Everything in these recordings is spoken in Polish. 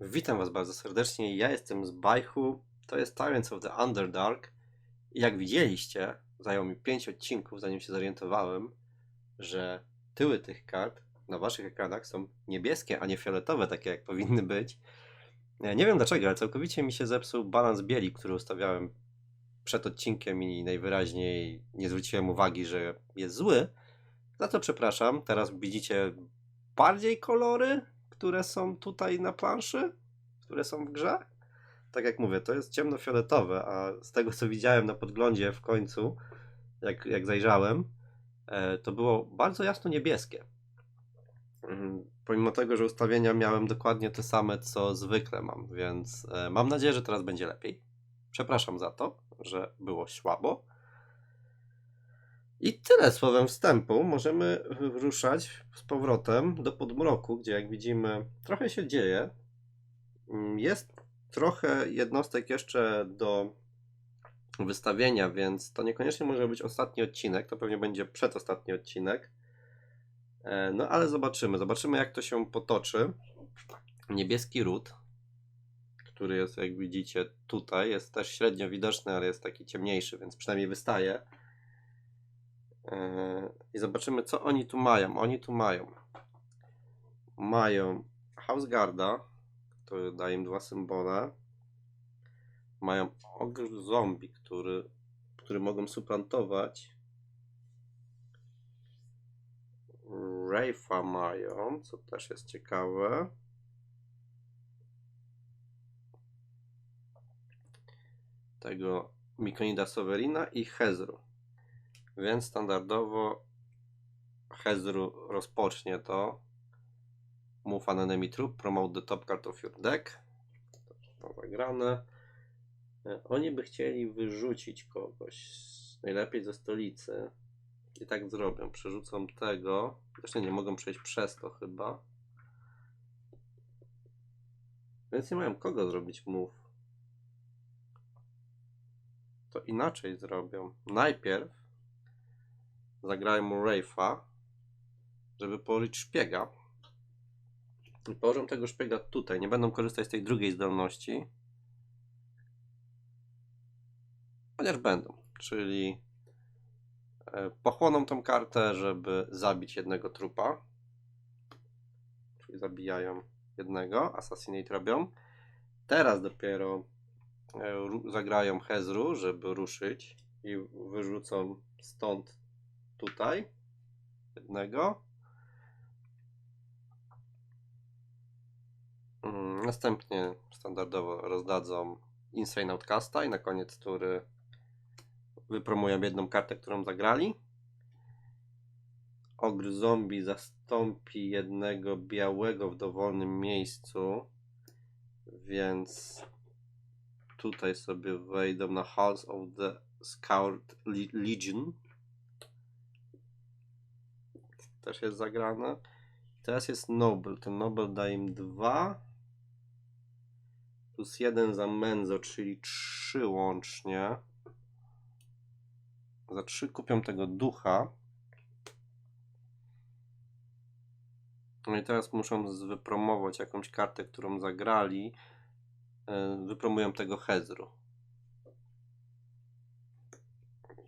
Witam Was bardzo serdecznie. Ja jestem z Bajchu. To jest Tyrants of the Underdark. Jak widzieliście, zajęło mi 5 odcinków, zanim się zorientowałem, że tyły tych kart na Waszych ekranach są niebieskie, a nie fioletowe, takie jak powinny być. Ja Nie wiem dlaczego, ale całkowicie mi się zepsuł balans bieli, który ustawiałem przed odcinkiem i najwyraźniej nie zwróciłem uwagi, że jest zły. Za to przepraszam. Teraz widzicie bardziej kolory, które są tutaj na planszy, które są w grze. Tak jak mówię, to jest ciemnofioletowe, a z tego co widziałem na podglądzie w końcu, jak, jak zajrzałem, e, to było bardzo jasno niebieskie. Mm, Pomimo tego, że ustawienia miałem dokładnie te same, co zwykle mam, więc e, mam nadzieję, że teraz będzie lepiej. Przepraszam za to, że było słabo. I tyle słowem wstępu. Możemy ruszać z powrotem do podmroku, gdzie jak widzimy trochę się dzieje. Mm, Jest trochę jednostek jeszcze do wystawienia, więc to niekoniecznie może być ostatni odcinek. To pewnie będzie przedostatni odcinek. E, No ale zobaczymy. Zobaczymy jak to się potoczy. Niebieski ród, który jest jak widzicie tutaj, jest też średnio widoczny, ale jest taki ciemniejszy, więc przynajmniej wystaje. Eee, I zobaczymy, co oni tu mają. Oni tu mają. Mają Houseguarda, który daje im dwa symbole. Mają ogr zombie, który, który mogą suplantować. Rayfa mają, co też jest ciekawe. Tego Mikonida Soverina i Hezru. Więc standardowo Hezru rozpocznie to. Move an enemy troop, promote the top card of your deck. To zagrane. E, Oni by chcieli wyrzucić kogoś, najlepiej ze stolicy. I tak zrobią. Przerzucą tego. Zresztą nie mogą przejść przez to chyba. Więc nie mają kogo zrobić move. To inaczej zrobią. Najpierw zagrają mu Rafe'a, żeby położyć szpiega. I położą tego szpiega tutaj. Nie będą korzystać z tej drugiej zdolności. Chociaż będą. Czyli e, pochłoną tą kartę, żeby zabić jednego trupa. Czyli zabijają jednego. Assassinate robią. Teraz dopiero e, zagrają Hezru, żeby ruszyć. I wyrzucą stąd tutaj jednego. Mm, Następnie standardowo rozdadzą Insane Outcasta i na koniec tury wypromują jedną kartę, którą zagrali. Ogr zombie zastąpi jednego białego w dowolnym miejscu, więc tutaj sobie wejdą na House of the Scout Le- Legion też jest zagrane. Teraz jest Noble. Ten Noble daje im 2 plus 1 za Menzo, czyli 3 łącznie. Za 3 kupią tego ducha. No i teraz muszą wypromować jakąś kartę, którą zagrali. Yy, Wypromują tego Hezru.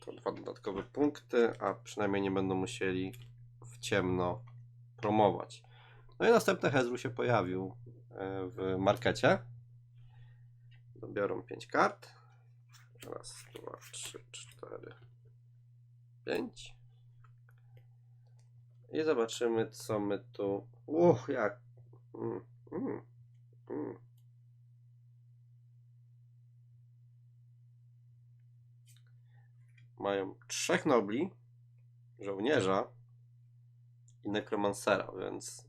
To dwa dodatkowe punkty, a przynajmniej nie będą musieli ciemno promować. No i następny Hezru się pojawił e, w markecie. Dobiorą 5 kart. Raz, dwa, trzy, cztery, pięć. I zobaczymy, co my tu. Uch, jak. Mm, mm, mm. Mają trzech nobli, żołnierza, i Necromancera, więc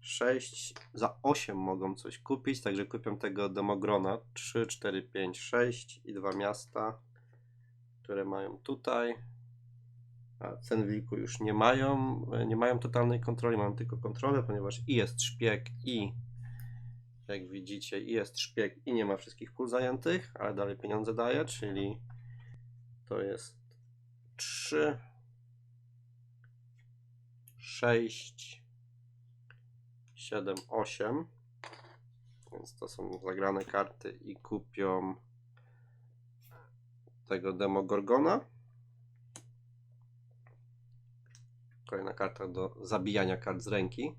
6 za 8 mogą coś kupić, także kupią tego Demogrona 3, 4, 5, 6 i dwa miasta, które mają tutaj. A cen wilku już nie mają, nie mają totalnej kontroli, mają tylko kontrolę, ponieważ i jest szpieg i jak widzicie i jest szpieg i nie ma wszystkich pól zajętych, ale dalej pieniądze daje, czyli to jest 3 6, 7, 8. więc to są zagrane karty i kupią tego Demogorgona. Kolejna karta do zabijania kart z ręki.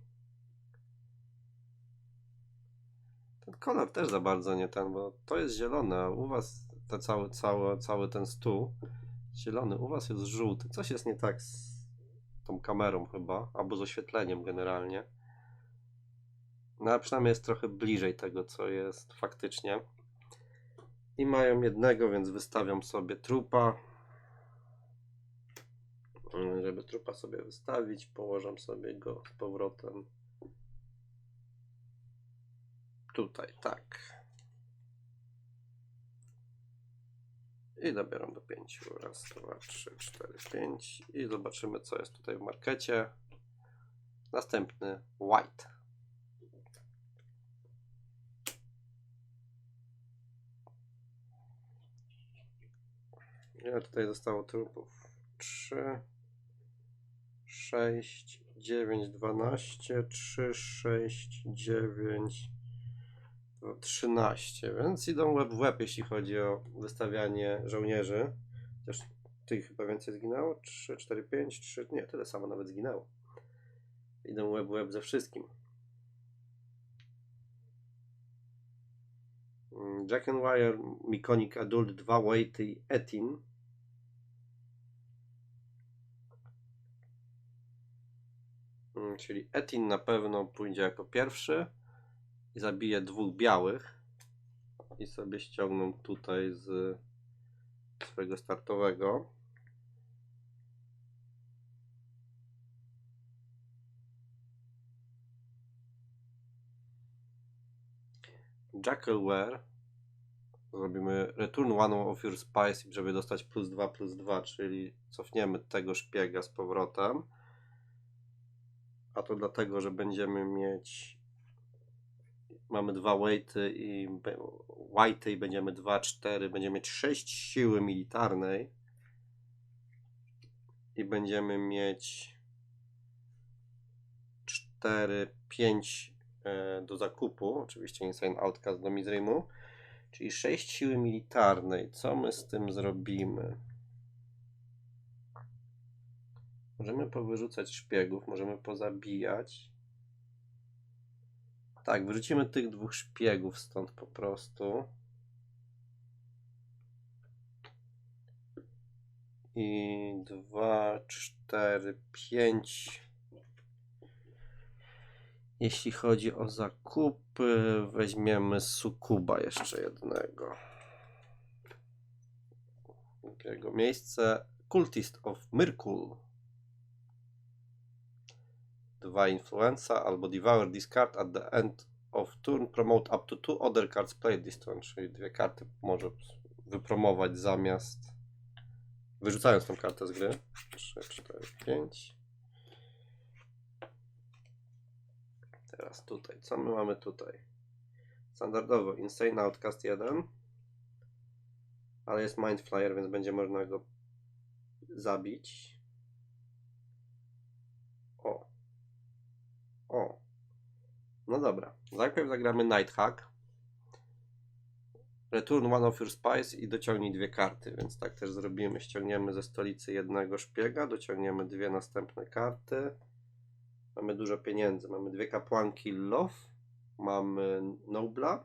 Ten kolor też za bardzo nie ten, bo to jest zielone, u was te cały, cały, cały ten stół zielony, u was jest żółty. Coś jest nie tak z tą kamerą chyba, albo z oświetleniem generalnie. No ale przynajmniej jest trochę bliżej tego, co jest faktycznie. I mają jednego, więc wystawiam sobie trupa. Żeby trupa sobie wystawić, położę sobie go z powrotem tutaj, tak. I dobieram do pięciu. Raz, dwa, trzy, cztery, pięć. I zobaczymy, co jest tutaj w markecie. Następny white. Ile tutaj zostało trupów? 3, 6, 9, 12, 3, 6, 9, 13. Więc idą łeb w łeb, jeśli chodzi o wystawianie żołnierzy. Chociaż tych chyba więcej zginęło? 3, 4, 5, 3, nie, tyle samo nawet zginęło. Idą łeb w łeb ze wszystkim. Mm, Jack and Wire, Mikonik Adult 2, Weight i Etin. Mm, Czyli Etin na pewno pójdzie jako pierwszy i zabije dwóch białych i sobie ściągną tutaj z swojego startowego. Jackalware zrobimy return one of your spice, żeby dostać plus 2 plus 2, czyli cofniemy tego szpiega z powrotem. A to dlatego, że będziemy mieć mamy dwa weighty i be- white i będziemy 2, 4, będziemy mieć 6 siły militarnej i będziemy mieć 4, 5 e, do zakupu, oczywiście Insane Outcast do Mizrimu, czyli 6 siły militarnej. Co my z tym zrobimy? Możemy powyrzucać szpiegów, możemy pozabijać. Tak, wyrzucimy tych dwóch szpiegów stąd po prostu. I dwa, cztery, pięć. Jeśli chodzi o zakupy, weźmiemy sukuba jeszcze jednego. Jego miejsce Cultist of Myrkul. Dwa influenza albo devour this card at the end of turn. Promote up to two other cards played this turn, czyli dwie karty może wypromować zamiast wyrzucając tą kartę z gry. 3, 4, 5. Teraz tutaj. Co my mamy tutaj? Standardowo Insane Outcast 1. Ale jest Mind Flyer, więc będzie można go zabić. O. O. No dobra. Najpierw zagramy Night Hack. Return one of your spies i dociągnij dwie karty, więc tak też zrobimy. Ściągniemy ze stolicy jednego szpiega, dociągniemy dwie następne karty. Mamy dużo pieniędzy. Mamy dwie kapłanki Love, mamy Nobla,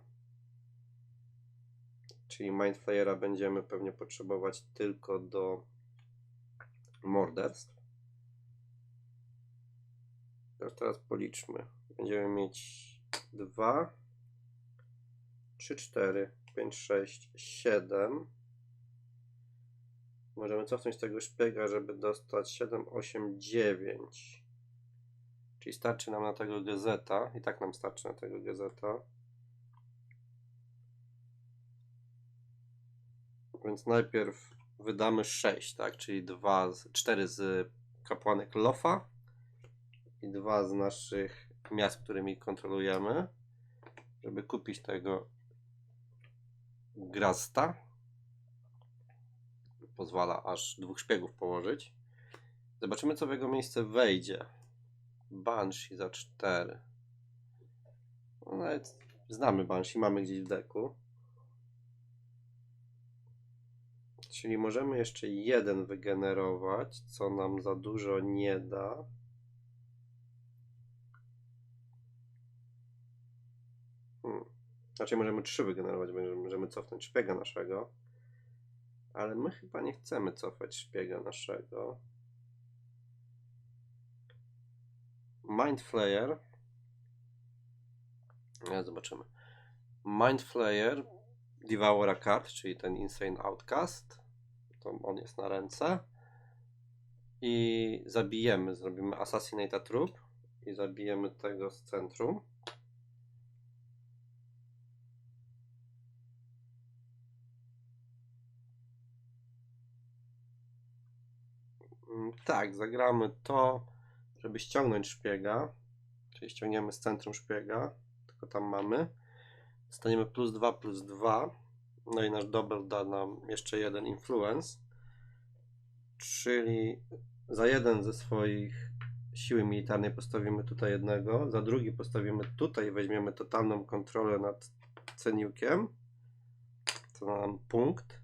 czyli Mindflayera będziemy pewnie potrzebować tylko do morderstw. Teraz policzmy. Będziemy mieć 2, 3, 4, 5, 6, 7. Możemy cofnąć tego szpiega, żeby dostać 7, 8, 9. Czyli starczy nam na tego gazeta. I tak nam starczy na tego gazeta. Więc najpierw wydamy 6, tak? Czyli 2, z- 4 z kapłanek Lofa i dwa z naszych miast, którymi kontrolujemy, żeby kupić tego Grasta. Pozwala aż dwóch szpiegów położyć. Zobaczymy, co w jego miejsce wejdzie. Banshee za 4. No nawet Znamy Banshee, mamy gdzieś w deku. Czyli możemy jeszcze jeden wygenerować, co nam za dużo nie da. Hmm. Znaczy możemy trzy wygenerować, możemy cofnąć szpiega naszego. Ale my chyba nie chcemy cofać szpiega naszego. Mind Flayer. Ja zobaczymy. Mind Flayer, Devour Card, czyli ten Insane Outcast. To on jest na ręce. I zabijemy, zrobimy Assassinate a Trup i zabijemy tego z centrum. Mm, Tak, zagramy to, żeby ściągnąć szpiega. Czyli ściągniemy z centrum szpiega, tylko tam mamy. Dostaniemy plus 2, plus 2. No i nasz double da nam jeszcze jeden influence. Czyli za jeden ze swoich siły militarnej postawimy tutaj jednego, za drugi postawimy tutaj weźmiemy totalną kontrolę nad ceniukiem. Da nam punkt.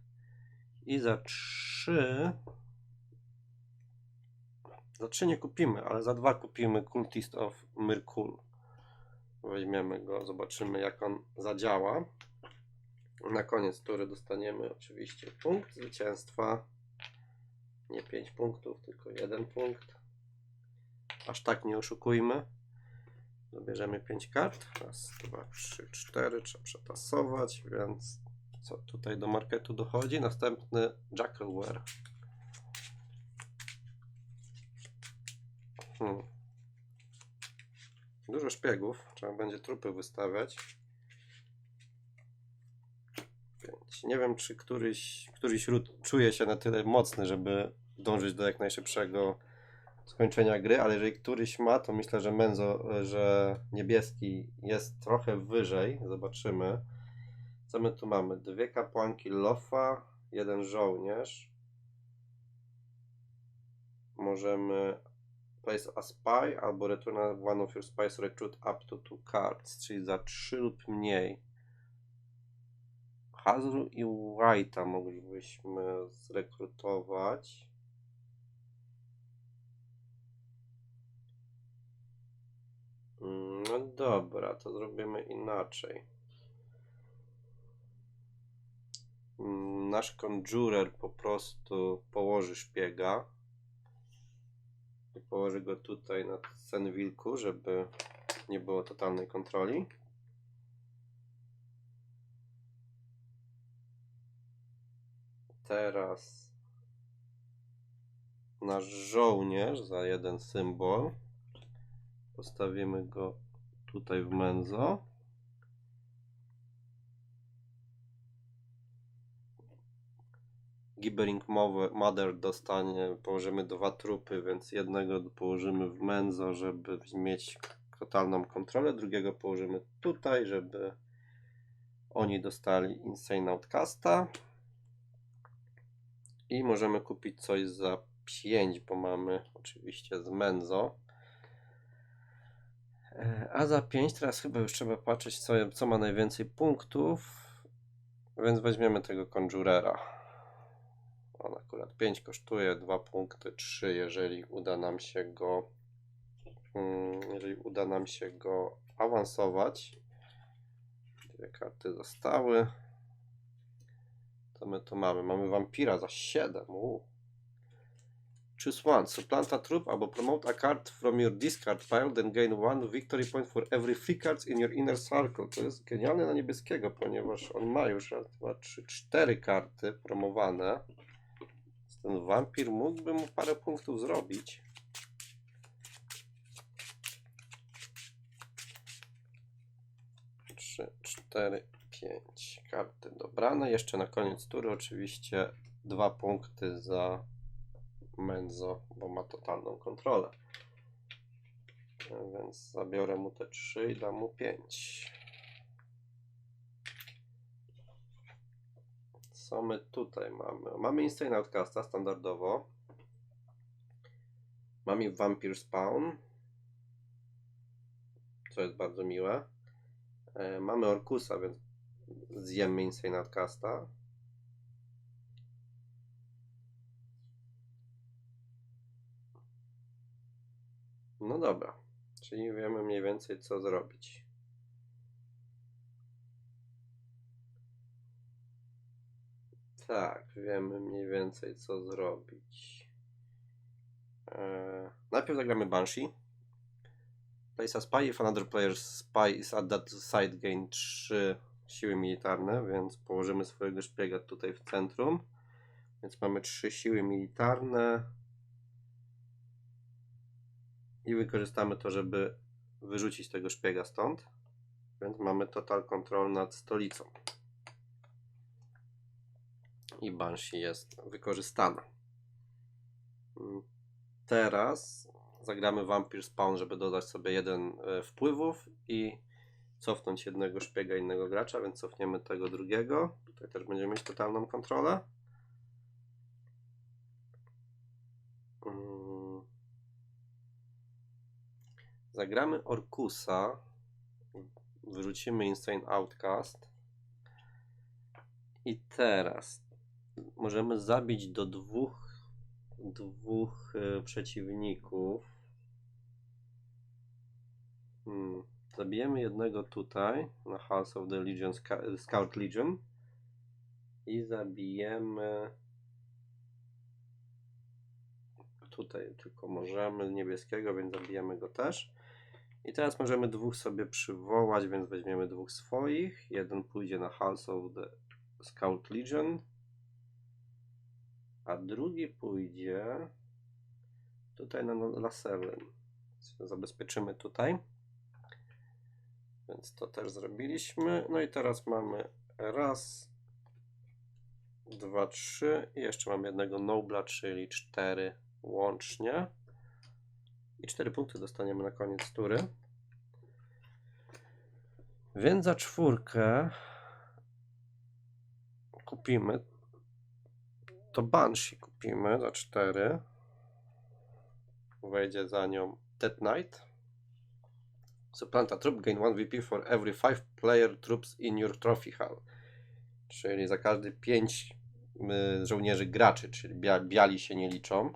I za 3 za 3 nie kupimy, ale za 2 kupimy Cultist of Myrkul. Weźmiemy go, zobaczymy jak on zadziała. Na koniec tury dostaniemy oczywiście punkt zwycięstwa. Nie 5 punktów, tylko 1 punkt. Aż tak nie oszukujmy. Zabierzemy 5 kart. Raz, dwa, trzy, cztery. Trzeba przetasować, więc co tutaj do marketu dochodzi? Następny Jackalware. Hmm. Dużo szpiegów. Trzeba będzie trupy wystawiać. Pięć. Nie wiem, czy któryś, któryś ród czuje się na tyle mocny, żeby dążyć do jak najszybszego skończenia gry, ale jeżeli któryś ma, to myślę, że Menzo, że niebieski jest trochę wyżej. Zobaczymy. Co my tu mamy? Dwie kapłanki Lofa, jeden żołnierz. Możemy place a spy albo return one of your spies recruit up to two cards, czyli za 3 lub mniej. Hazru i White'a moglibyśmy zrekrutować. Mm, No dobra, to zrobimy inaczej. Mm, Nasz conjurer po prostu położy szpiega i położy go tutaj na scen wilku, żeby nie było totalnej kontroli. Teraz nasz żołnierz za jeden symbol. Postawimy go tutaj w Menzo. Gibbering Mother dostanie, położymy dwa trupy, więc jednego położymy w Menzo, żeby mieć totalną kontrolę, drugiego położymy tutaj, żeby oni dostali Insane Outcasta. I możemy kupić coś za 5, bo mamy oczywiście z Menzo. E, A za 5 teraz chyba już trzeba patrzeć, co, co ma najwięcej punktów. Więc weźmiemy tego Conjurera. On akurat 5 kosztuje, 2 punkty, 3, jeżeli uda nam się go mm, jeżeli uda nam się go awansować. Dwie karty zostały. To my tu mamy. Mamy wampira za 7. Uu. Choose one. Supplant a troop albo promote a card from your discard pile, then gain one victory point for every three cards in your inner circle. To jest genialne na niebieskiego, ponieważ on ma już raz, dwa, trzy, cztery karty promowane. Ten wampir mógłby mu parę punktów zrobić. Trzy, cztery, pięć karty dobrane. Jeszcze na koniec tury oczywiście dwa punkty za Menzo, bo ma totalną kontrolę. Więc zabiorę mu te 3 i dam mu 5. Co my tutaj mamy? Mamy Insane Outcasta standardowo. Mamy Vampire Spawn. Co jest bardzo miłe. E, mamy Orkusa, więc zjemy Insane Outcasta. No dobra, czyli wiemy mniej więcej co zrobić. Tak, wiemy mniej więcej co zrobić. Eee, najpierw zagramy Banshee. Place a spy if another player's spy is at that side gain 3 siły militarne, więc położymy swojego szpiega tutaj w centrum. Więc mamy 3 siły militarne. I wykorzystamy to, żeby wyrzucić tego szpiega stąd. Więc mamy total control nad stolicą. I Banshee jest wykorzystana. Mm, Teraz zagramy Vampire Spawn, żeby dodać sobie jeden e, wpływów i cofnąć jednego szpiega innego gracza, więc cofniemy tego drugiego. Tutaj też będziemy mieć totalną kontrolę. Mm. Zagramy Orkusa. Wyrzucimy Insane Outcast. I teraz możemy zabić do dwóch dwóch e, przeciwników. Hmm. Zabijemy jednego tutaj na House of the Legion, Sca- Scout Legion i zabijemy tutaj tylko możemy niebieskiego, więc zabijemy go też. I teraz możemy dwóch sobie przywołać, więc weźmiemy dwóch swoich. Jeden pójdzie na House of the Scout Legion, a drugi pójdzie tutaj na laserem. Zabezpieczymy tutaj. Więc to też zrobiliśmy. No i teraz mamy raz, dwa, trzy i jeszcze mam jednego Nobla, czyli cztery łącznie. I cztery punkty dostaniemy na koniec tury. Więc za czwórkę kupimy to Banshee kupimy za 4. Wejdzie za nią Dead Knight. Supplant a troop, gain 1 VP for every 5 player troops in your trophy hall. Czyli za każdy 5 żołnierzy graczy, czyli bia biali się nie liczą.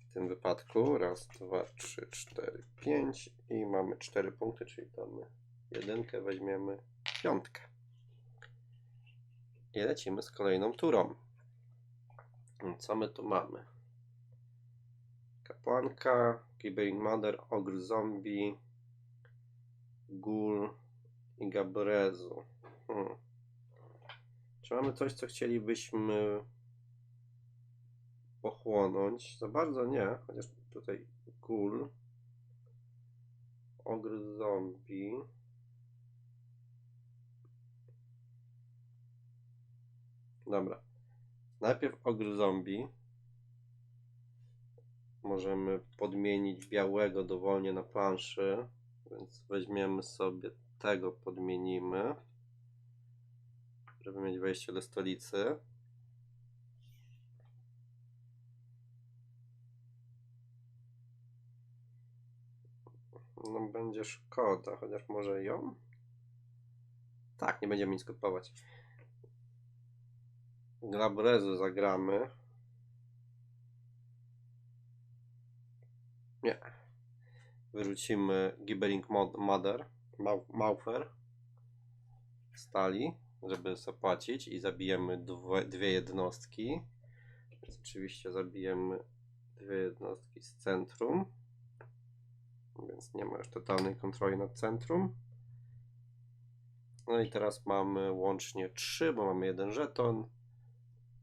W tym wypadku raz, dwa, trzy, cztery, pięć i mamy 4 punkty, czyli damy jedynkę, weźmiemy piątkę. I lecimy z kolejną turą. Co my tu mamy? Kapłanka, Gibbering Mother, Ogr Zombie, Ghoul i Gabrezu. Hmm. Czy mamy coś, co chcielibyśmy pochłonąć? Za bardzo nie, chociaż tutaj Ghoul, Ogr Zombie. Dobra. Najpierw ogr zombie. Możemy podmienić białego dowolnie na planszy. Więc weźmiemy sobie tego, podmienimy. Żeby mieć wejście do stolicy. No będzie szkoda, chociaż może ją? Tak, nie będziemy nic kupować. Glabrezu zagramy. Nie. Wyrzucimy Gibbering Mother, Mau- Maufer stali, żeby zapłacić i zabijemy dwie, dwie jednostki. Więc oczywiście zabijemy dwie jednostki z centrum. Więc nie ma już totalnej kontroli nad centrum. No i teraz mamy łącznie 3, bo mamy jeden żeton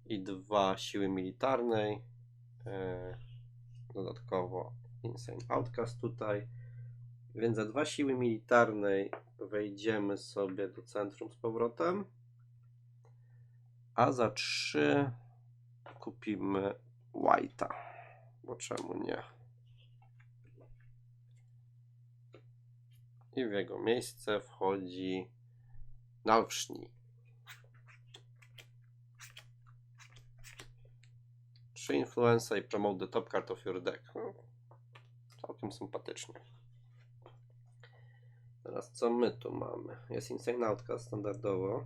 i dwa siły militarnej. E, dodatkowo Insane Outcast tutaj. Więc za dwa siły militarnej wejdziemy sobie do centrum z powrotem. A za trzy kupimy White'a. Bo czemu nie? I w jego miejsce wchodzi Nalwszni. Trzy influenza i promote the top card of your deck. No, całkiem sympatycznie. Teraz co my tu mamy? Jest Insane Outcast standardowo.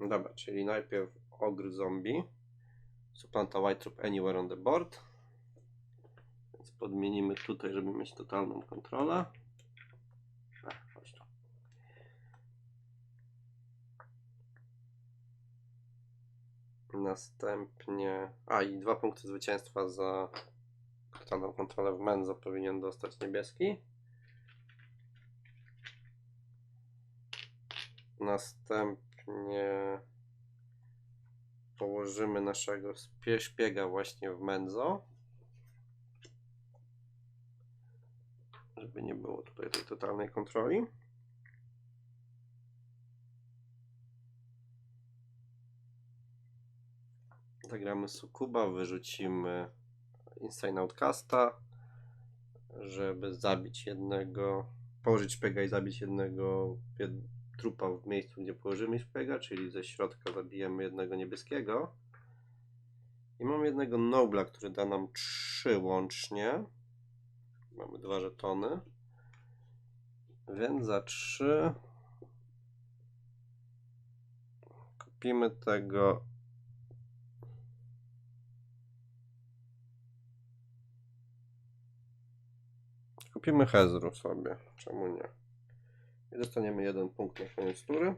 Dobra, czyli najpierw Ogre Zombie. Suplanta White Troop Anywhere on the board. Więc podmienimy tutaj, żeby mieć totalną kontrolę. Następnie. A i dwa punkty zwycięstwa za totalną kontrolę w Menzo powinien dostać niebieski. Następnie położymy naszego szpiega właśnie w Menzo. Żeby nie było tutaj tej totalnej kontroli. Zagramy Sukuba, wyrzucimy Insane Outcasta, żeby zabić jednego, położyć szpiega i zabić jednego jed, trupa w miejscu, gdzie położymy szpiega, czyli ze środka zabijemy jednego niebieskiego. I mam jednego Nobla, który da nam 3 łącznie. Mamy dwa żetony. Więc za 3 kupimy tego Kupimy Hezru sobie, czemu nie? I dostaniemy jeden punkt na koniec tury.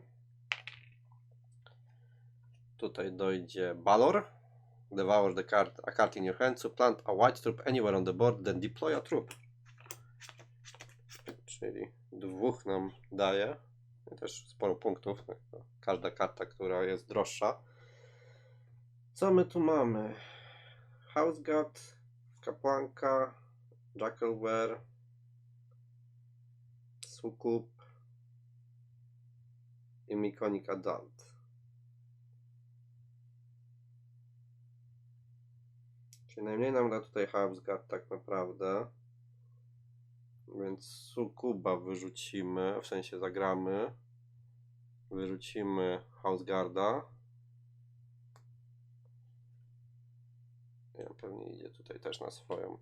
Tutaj dojdzie Balor. Devour the card, a card in your hand, so plant a white troop anywhere on the board, then deploy a troop. Czyli dwóch nam daje. I też sporo punktów. Każda karta, która jest droższa. Co my tu mamy? House kapłanka, Jackalware, Sukub i Mikonik Adult. Czyli najmniej nam da tutaj Houseguard tak naprawdę. Więc Sukuba wyrzucimy, w sensie zagramy. Wyrzucimy Houseguarda. Ja pewnie idzie tutaj też na swoją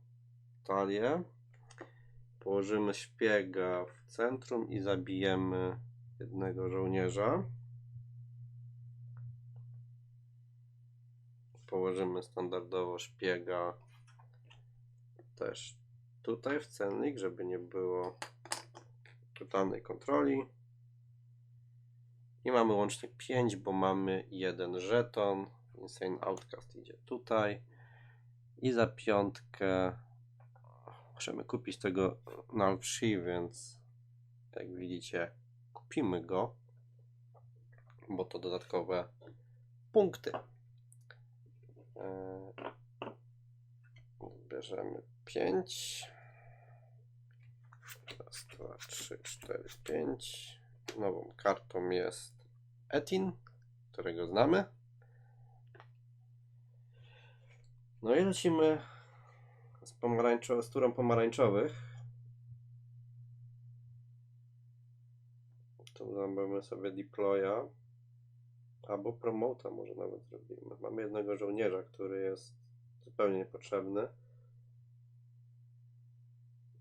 talię. Położymy szpiega w centrum i zabijemy jednego żołnierza. Położymy standardowo szpiega też tutaj w cennik, żeby nie było totalnej kontroli. I mamy łącznie 5, bo mamy jeden żeton. Insane Outcast idzie tutaj. I za piątkę możemy kupić tego Nalpshi, więc jak widzicie kupimy go, bo to dodatkowe punkty. Eee, Bierzemy 5. Raz, dwa, trzy, cztery, pięć. Nową kartą jest Etin, którego znamy. No i lecimy pomarańczo- z turą pomarańczowych. Tu zrobimy sobie deploya. Albo promota może nawet zrobimy. Mamy jednego żołnierza, który jest zupełnie niepotrzebny.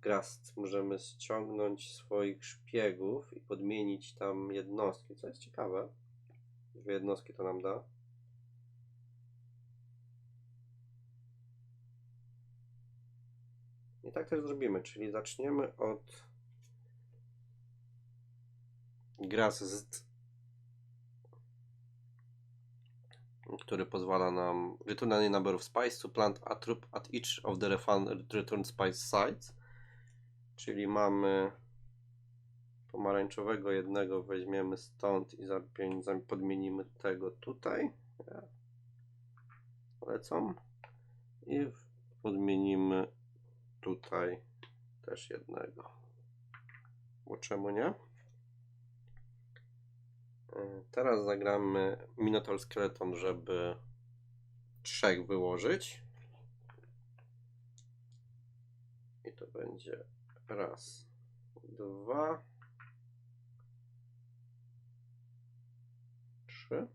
Grast możemy ściągnąć swoich szpiegów i podmienić tam jednostki, co jest ciekawe. Dwie jednostki to nam da. I tak też zrobimy, czyli zaczniemy od Grast, który pozwala nam wyturnanie number of spice to plant a troop at each of the return spice sites. Czyli mamy pomarańczowego jednego weźmiemy stąd i podmienimy tego tutaj. Lecą. I podmienimy tutaj też jednego. Bo czemu nie? E, Teraz zagramy Minotaur Skeleton, żeby trzech wyłożyć. I to będzie raz, dwa, trzy.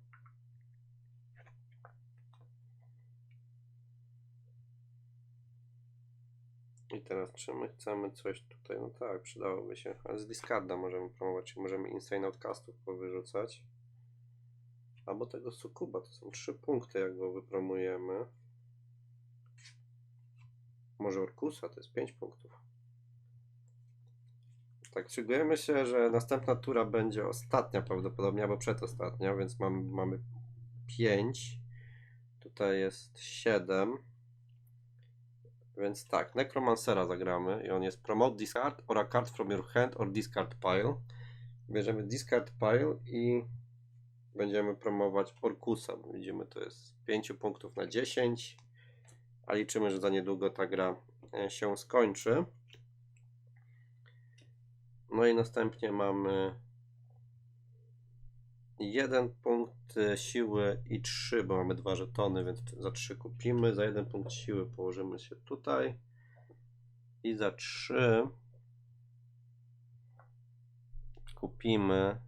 Teraz, czy my chcemy coś tutaj? No tak, przydałoby się. Ale z Discarda możemy promować, możemy Insane Outcastów powyrzucać. Albo tego Sukuba, to są trzy punkty, jak go wypromujemy. Może Orkusa, to jest 5 punktów. Tak, szykujemy się, że następna tura będzie ostatnia prawdopodobnie, albo przedostatnia, więc mamy, mamy 5. Tutaj jest 7. Więc tak, Necromancera zagramy i on jest Promote Discard or a card from your hand or discard pile. Bierzemy discard pile i będziemy promować Orkusa. Widzimy, to jest 5 punktów na 10, a liczymy, że za niedługo ta gra e, się skończy. No i następnie mamy jeden punkt e, siły i 3, bo mamy dwa żetony, więc za 3 kupimy. Za jeden punkt siły położymy się tutaj. I za 3 kupimy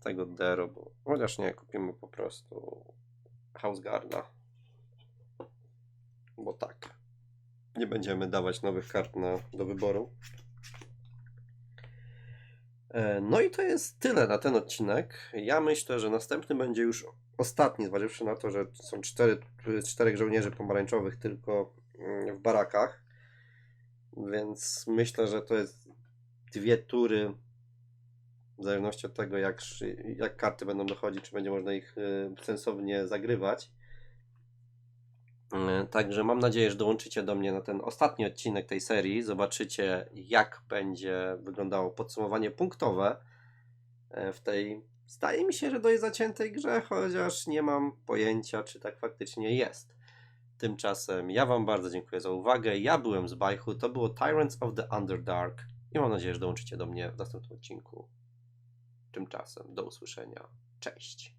tego Dero, bo chociaż nie, kupimy po prostu Houseguarda. Bo tak. Nie będziemy dawać nowych kart na, do wyboru. E, No i to jest tyle na ten odcinek. Ja myślę, że następny będzie już ostatni, zważywszy na to, że są cztery, czterech żołnierzy pomarańczowych tylko mm, w barakach. Więc myślę, że to jest dwie tury. W zależności od tego, jak, jak karty będą dochodzić, czy będzie można ich y, sensownie zagrywać. Y, Także mam nadzieję, że dołączycie do mnie na ten ostatni odcinek tej serii. Zobaczycie, jak będzie wyglądało podsumowanie punktowe e, w tej, zdaje mi się, że dość zaciętej grze, chociaż nie mam pojęcia, czy tak faktycznie jest. Tymczasem ja Wam bardzo dziękuję za uwagę. Ja byłem z Bajchu, to było Tyrants of the Underdark i mam nadzieję, że dołączycie do mnie w następnym odcinku. Tymczasem do usłyszenia. Cześć.